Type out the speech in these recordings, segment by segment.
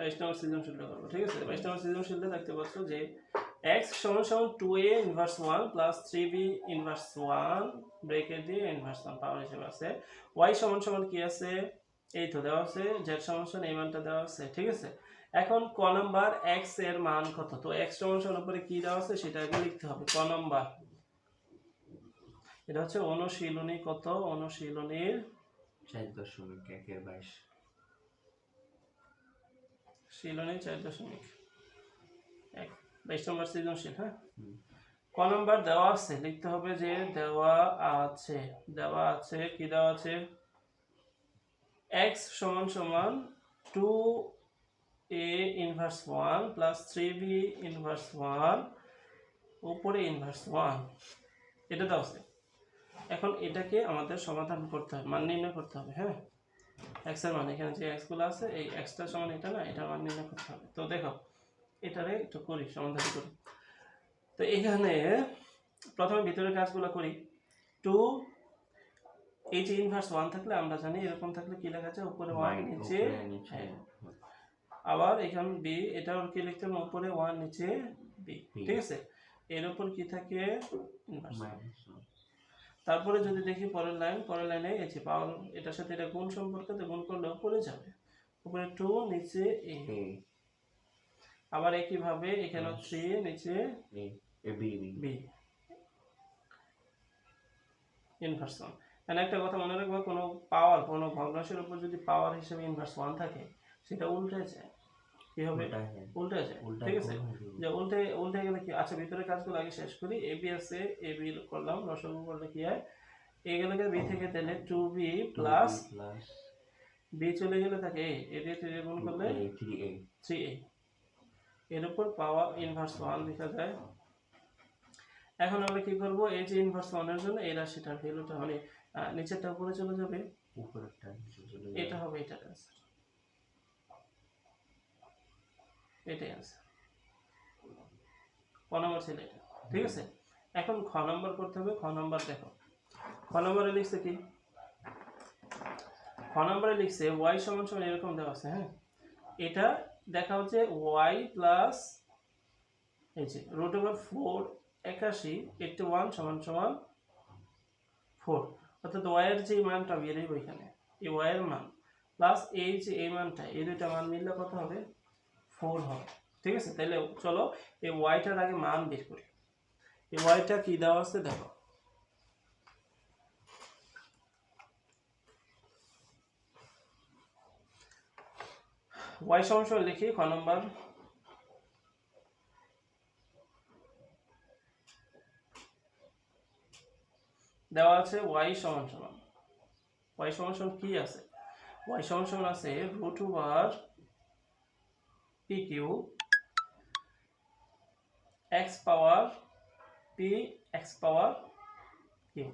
বাইশ নম্বর সৃজনশীলটা করব ঠিক আছে? বাইশ নম্বর সৃজনশীলটা দেখতে পাচ্ছ যে এক্স সমান সমান two A inverse one plus three B inverse one bracket দিয়ে ইনভার্স ওয়ান পাওয়ার হিসেবে আছে। ওয়াই সমান সমান কি আছে? এই তো দেওয়া আছে জেড সমান সমান এই মানটা দেওয়া আছে ঠিক আছে? এখন ক নাম্বার এক্সের মান কত? তো এক্স সমান সমান উপরে কি দেওয়া আছে সেটা আগে লিখতে হবে ক নাম্বার। এটা হচ্ছে অনুশীলনী কত? অনুশীলনীর চার দশমিক একের বাইশ। শিলনী চার দশমিক। এক, বাইশ নম্বর সৃজনশীল হ্যাঁ? ক নম্বর দেওয়া আছে, লিখতে হবে যে দেওয়া আছে দেওয়া আছে, কি দেওয়া আছে? এক্স সমান সমান two A inverse one plus three B inverse one উপরে ইনভার্স ওয়ান। এটা দেওয়া আছে। এখন এটাকে আমাদের সমাধান করতে হবে, মান নির্ণয় করতে হবে হ্যাঁ? এক্সের মান এখানে যে এক্সগুলো আছে এই এক্সটার সমান এটা না এটার মান নির্ণয় করতে হবে। তো দেখো এটারে একটু করি সমাধান করি। তো এখানে প্রথমে ভিতরের কাজগুলো করি। টু এই যে ইনভার্স ওয়ান থাকলে আমরা জানি এরকম থাকলে কি লেখা আছে উপরে ওয়ান নিচে হ্যাঁ। আবার এখান বি এটাও কি লিখতে হবে? উপরে ওয়ান নিচে বি ঠিক আছে? এর উপর কি থাকে? ইনভার্স তারপরে যদি দেখি পরের লাইন পরের লাইনে এই যে পাওয়ার এটার সাথে এটা গুণ সম্পর্ক তো গুণ করলে উপরে যাবে। উপরে টু নিচে এ আবার একইভাবে এখানে থ্রি নিচে B B B inverse one এখানে একটা কথা মনে রাখব কোনো পাওয়ার কোনো ভগ্নাংশের উপর যদি পাওয়ার হিসেবে ইনভার্স ওয়ান থাকে সেটা উল্টে যায়। কি হবে? উল্টা উল্টা ঠিক আছে। যে উল্টে উল্টে গেলে কি? আচ্ছা ভিতরে কাজগুলো আগে শেষ করি। এ বি আছে এ বি করলাম রসগো করলে কি হয়? এ গেলে বি থেকে তাহলে টু বি প্লাস বি চলে গেলে থাকে এ এ দিয়ে থ্রি গুণ করলে থ্রি এ থ্রি এ এর উপর পাওয়ার ইনভার্স ওয়ান লেখা যায়। এখন আমরা কি করব? এই যে ইনভার্স ওয়ানের জন্য এই রাশিটার ভ্যালুটা মানে নিচেরটা উপরে চলে যাবে। উপরেরটা এটা হবে এটার অ্যান্সার এটাই অ্যান্সার ক নম্বর ছিল এটা, ঠিক আছে? এখন খ নম্বর করতে হবে, খ নম্বর দেখো। খ নম্বরে লিখছে কি? খ নম্বরে লিখছে ওয়াই সমান সমান এরকম দেওয়া আছে হ্যাঁ? এটা দেখা হচ্ছে ওয়াই প্লাস এই যে রুট ওভার ফোর একাশি এইটটি ওয়ান সমান সমান ফোর অর্থাৎ ওয়াইয়ের যে মানটা বেরোবে ওইখানে এই ওয়াইয়ের মান প্লাস এই যে এই মানটা, এই দুইটা মান মিললে কত হবে? ফোর হবে ঠিক আছে? তাহলে চলো, এই ওয়াইটার আগে মান বের করি। এই ওয়াইটা কি দেওয়া আছে? দেখো। ওয়াই সমান লিখি, খ নম্বর। দেওয়া আছে ওয়াই সমান সমান। ওয়াই সমান কি আছে? ওয়াই সমান সমান আছে root over P Q X power P X power Q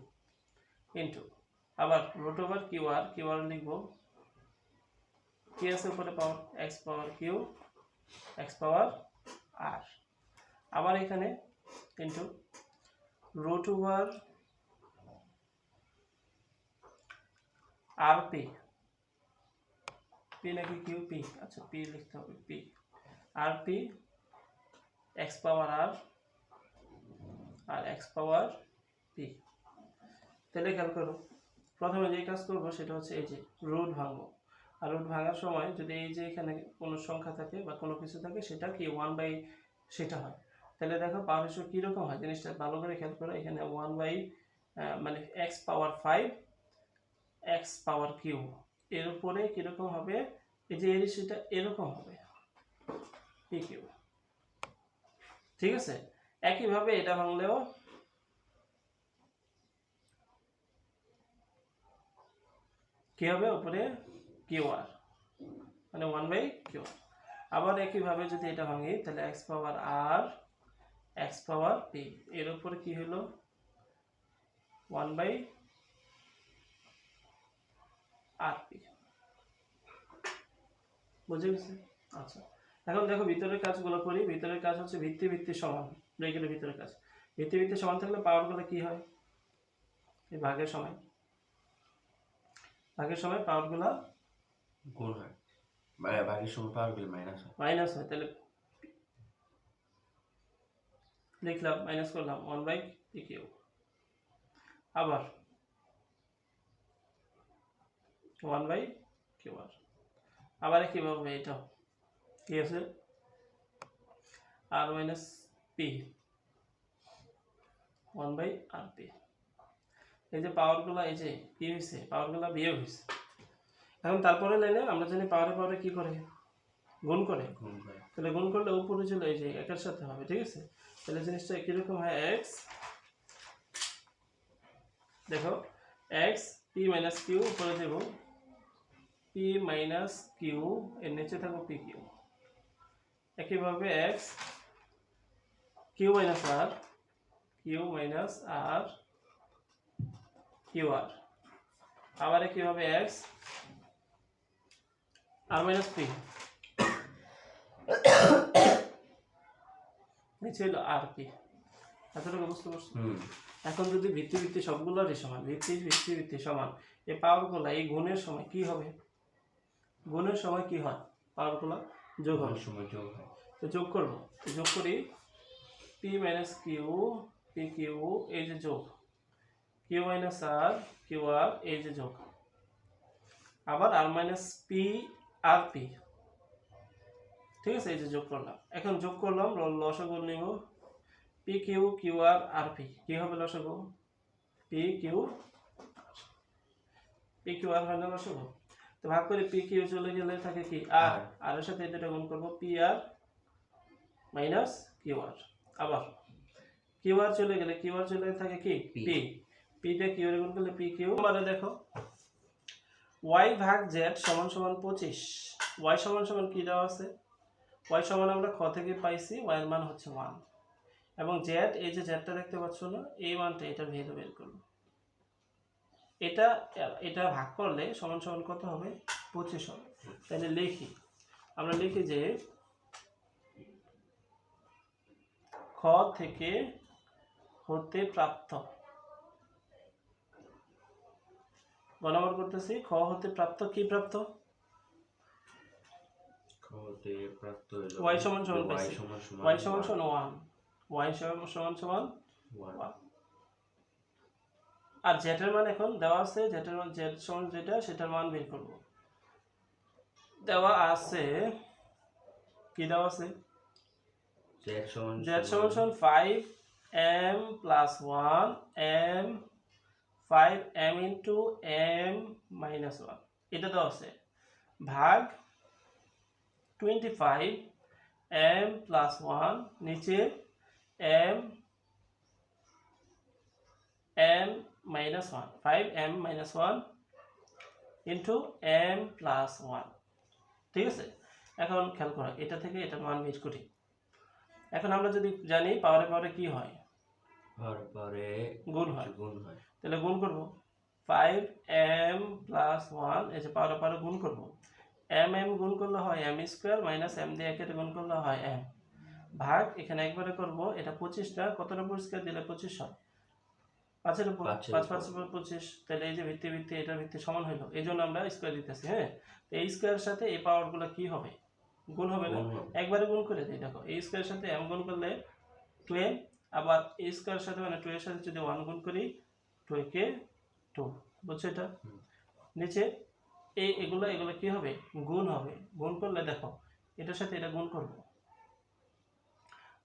into আবার root over Q R Q R লিখব। কি আছে উপরে power X power Q X power R আবার এখানে into root over R P P নাকি কিউ পি আচ্ছা P লিখতে হবে P R P X power R R X power P তাহলে খেয়াল করো, প্রথমে যে কাজ করব সেটা হচ্ছে এই যে রুট ভাঙবো। আর রুট ভাঙার সময় যদি এই যে এখানে কোনো সংখ্যা থাকে বা কোনো কিছু থাকে, সেটা কি ওয়ান বাই সেটা হয়। তাহলে দেখো পাওয়ার হিসেবে কীরকম হয়? জিনিসটা ভালো করে খেয়াল করো, এখানে ওয়ান বাই মানে X power five X power Q এর উপরে কীরকম হবে? এই যে এর সেটা এরকম হবে। পি কিউ ঠিক আছে? একইভাবে এটা ভাঙলেও কি হবে? উপরে কিউ আর মানে ওয়ান বাই কিউ আর। আবার একইভাবে যদি এটা ভাঙি, তাহলে X power R X power P এর উপরে কি হলো? ওয়ান বাই আর পি বুঝে গেছে আচ্ছা। এখন দেখো ভিতরের কাজগুলো করি ভিতরের কাজ হচ্ছে ভিত্তি ভিত্তি সমান ব্রেকেটের ভিতরের কাজ। ভিত্তি ভিত্তি সমান থাকলে পাওয়ারগুলো কি হয়? এই ভাগের সময়। ভাগের সময় পাওয়ারগুলো গুণ হয়। বা- বাঘের সময় পাওয়ার গেলে মাইনাস হয়। মাইনাস হয় তাহলে লিখলাম মাইনাস করলাম ওয়ান বাই কিউ আবার ওয়ান বাই কিউ আর আবার কীভাবে এটা। কি আছে? R minus P one by R P এই যে পাওয়ারগুলো এই যে কি হয়েছে পাওয়ারগুলো বিয়োগ হয়েছে এখন তারপরে লাইনে আমরা জানি পাওয়ারে পাওয়ারে কি করে? গুণ করে। ঘুম করে। তাহলে গুণ করলে উপরে চলে এই যে একের সাথে হবে ঠিক আছে? তাহলে জিনিসটা কীরকম হয়? এক্স দেখো এক্স পি মাইনাস কিউ উপরে দেব। পি মাইনাস কিউ এর নিচে থাকব পি কিউ একইভাবে X Q minus R Q minus R Q R আবার একইভাবে এক্স আর মাইনাস পি হলো আর পি এতটুকু বুঝতে পারছ? এখন যদি ভিত্তি ভিত্তি সবগুলোরই সমান ভিত্তি ভিত্তি ভিত্তি সমান এই পাওয়ারগুলো এই গুণের সময় কি হবে? গুণের সময় কি হয়? পাওয়ারগুলো যোগ হবে। সময় যোগ হয়। তো যোগ করব। যোগ করি। P minus Q P Q এই যে যোগ। Q minus R Q R এই যে যোগ। আবার R minus P R P ঠিক আছে? এই যে যোগ করলাম। এখন যোগ করলাম লসাগু নিব। P Q Q R R P কি হবে লসাগু? P Q P Q R হয় না লসাগু? তো ভাগ করে পি কিউ চলে গেলে থাকে কি আর আর। আর এর সাথে এটা গুণ করব P R minus Q R আবার কিউ আর চলে গেলে কিউ আর চলে থাকে কি। পি পি দিয়ে কিউ এর গুণ করলে পি কিউ মানে দেখো। ওয়াই ভাগ জেড সমান সমান পঁচিশ। ওয়াই সমান সমান কি দেওয়া আছে? ওয়াই সমান আমরা খ থেকে পাইছি ওয়াই এর মান হচ্ছে ওয়ান এবং জেড এই যে জেডটা দেখতে পাচ্ছ না এই মানটা এটা ভেদ বের করব। এটা এটা ভাগ করলে সমান সমান কত হবে? পঁচিশ হবে। তাহলে লিখি। আমরা লিখি যে খ থেকে হতে প্রাপ্ত। গণবার করতেছি খ হতে প্রাপ্ত কি প্রাপ্ত? Y সমান সমান ওয়াই সমান সমান ওয়ান। ওয়াই সমান সমান ওয়ান। আর জেটের মান এখন দেওয়া আছে জেটের মান জেড সমান যেটা সেটার মান বের করব। দেওয়া আছে কি দেওয়া আছে? Z সমান সমান সমান five M plus one M five M into M minus one এটা দেওয়া আছে। ভাগ twenty five M plus one নিচে M M minus one five M minus one into M plus one ঠিক আছে? এখন খেয়াল করা এটা থেকে এটা মান বের করি। এখন আমরা যদি জানি পাওয়ারে পাওয়ারে কি হয়? হওয়ার পরে গুণ হয়। গুণ হয়। তাহলে গুণ করব। ফাইভ এম প্লাস ওয়ান এই যে পাওয়ারে পাওয়ারে গুণ করব। এম এম গুণ করলে হয় এম স্কোয়ার মাইনাস এম দিয়ে একের গুণ করলে হয় এম ভাগ এখানে একবারে করব এটা পঁচিশটা কতটা পরিষ্কার দিলে পঁচিশ হয়? পাঁচের উপর পাঁচ। পাঁচ উপর। পঁচিশ তাহলে এই যে ভিত্তি ভিত্তি এটার ভিত্তি সমান হইল। এই জন্য আমরা স্কোয়ার দিতেছি হ্যাঁ? তো এই স্কোয়ারের সাথে এই পাওয়ারগুলো কি হবে? গুণ হবে না? একবারে গুণ করে দিই দেখো এই স্কোয়ারের সাথে এম গুণ করলে টুয়েলভ আবার এই স্কোয়ারের সাথে মানে টু এর সাথে যদি ওয়ান গুণ করি টু কে টু বুঝছ এটা? নিচে এই এগুলো এগুলো কি হবে? গুণ হবে। গুণ করলে দেখো এটার সাথে এটা গুণ করব।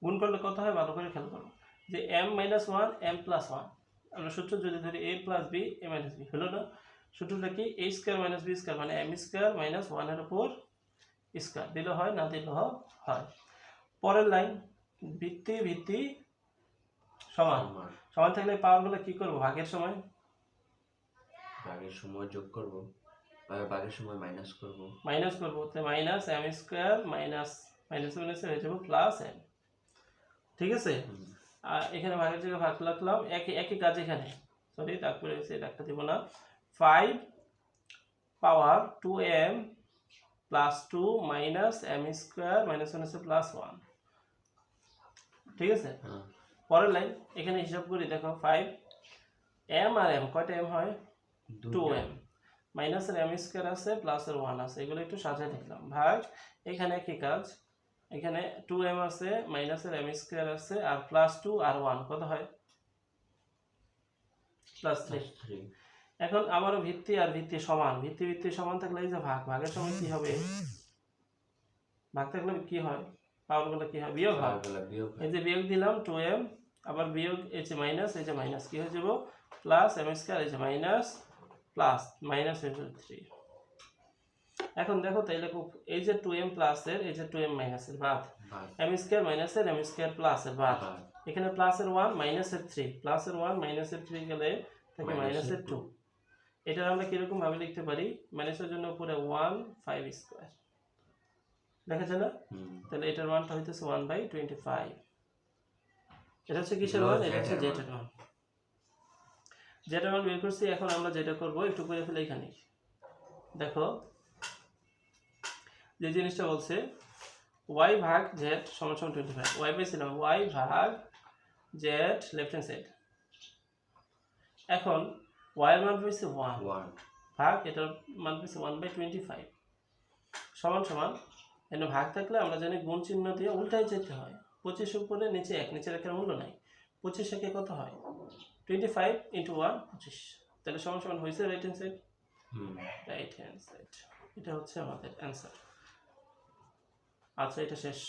গুণ করলে কত হয়? ভালো করে খেয়াল করো। যে M minus one M plus one আমরা সূত্র যদি ধরি A plus B A minus B হলো না? সূত্রটা কি? A square minus B square মানে এম স্কোয়ার মাইনাস ওয়ানের উপর স্কোয়ার দিলে হয় না দিলে হয়? পরের লাইন ভিত্তি ভিত্তি সমান। সমান। থাকলে পাওয়ারগুলো কি করব? ভাগের সময়? ভাগের সময় যোগ করব। বাঘের সময় মাইনাস করব। মাইনাস করব। তো minus M square minus minus minus হয়ে যাব প্লাস এম ঠিক আছে? এখানে ভাগের জায়গায় ভাগ লাগলাম একই একই কাজ এখানে। সরি তারপরে সে ডাক্তার দিব না। Five power two M plus two minus M square minus one আছে প্লাস ওয়ান ঠিক আছে? হ্যাঁ। পরের লাইন এখানে হিসাব করি দেখো ফাইভ এম আর এম কয়টা এম হয়? টু। এম মাইনাসের এম স্কোয়ার আছে প্লাসের ওয়ান আছে। এগুলো একটু সাজায় দেখলাম। ভাগ এখানে কি কাজ। এখানে টু এম আছে মাইনাসের এম স্কোয়ার আছে আর প্লাস টু আর ওয়ান কত হয়? প্লাস থ্রি এখন আবারও ভিত্তি আর ভিত্তি সমান। ভিত্তি ভিত্তি সমান থাকলে এই যে ভাগ ভাগের সময় কি হবে? ভাগ থাকলে কি হয়? পাওয়ারগুলো কি হয়? বিয়োগ হয়। এই যে বিয়োগ দিলাম টু এম আবার বিয়োগ এই যে মাইনাস এই যে মাইনাস কি হয়ে যাব? প্লাস এম স্কোয়ার এই যে মাইনাস প্লাস মাইনাস হয়ে যাবে থ্রি এখন দেখো তাইলে খুব- এই যে টু এম প্লাসের এই যে টু এম মাইনাসের বাদ। ভাগ এম স্কোয়ার মাইনাসের এম স্কোয়ার প্লাসের বাদ। এখানে প্লাসের ওয়ান মাইনাসের থ্রি প্লাসের ওয়ান মাইনাসের থ্রি গেলে থাকে মাইনাসের এর টু এটা আমরা কীরকম ভাবে লিখতে পারি? মাইনাসের জন্য উপরে ওয়ান ফাইভ স্কোয়ার দেখা যায় না? তাহলে এটার মানটা হইতেছে ওয়ান বাই টোয়েন্টি ফাইভ এটা হচ্ছে কিসের মান হচ্ছে এটা হচ্ছে জেটের মান জেটের মান বের করছি এখন আমরা যেটা করব একটু করে ফেলে এখানে। দেখো যে জিনিসটা বলছে ওয়াই ভাগ জেড সমান সমান টোয়েন্টি ফাইভ ওয়াই পেয়েছিলাম ওয়াই ভাগ জেড লেফট হ্যান্ড সাইড এখন ওয়াই মান পেয়েছে ওয়ান ওয়ান ভাগ এটার মান পেয়েছে ওয়ান বাই টোয়েন্টি ফাইভ সমান সমান এখানে ভাগ থাকলে আমরা জানি গুণ চিহ্ন দিয়ে উল্টায় যেতে হয়। পঁচিশ উপরে নিচে এক নিচে রেখার মূল্য নাই। পঁচিশ একে কত হয়? টোয়েন্টি ফাইভ ইন্টু ওয়ান পঁচিশ। তাহলে সমান সমান হয়েছে রাইট হ্যান্ড সাইড হুম। রাইট হ্যান্ড সাইড এটা হচ্ছে আমাদের অ্যান্সার আচ্ছা এটা শেষ।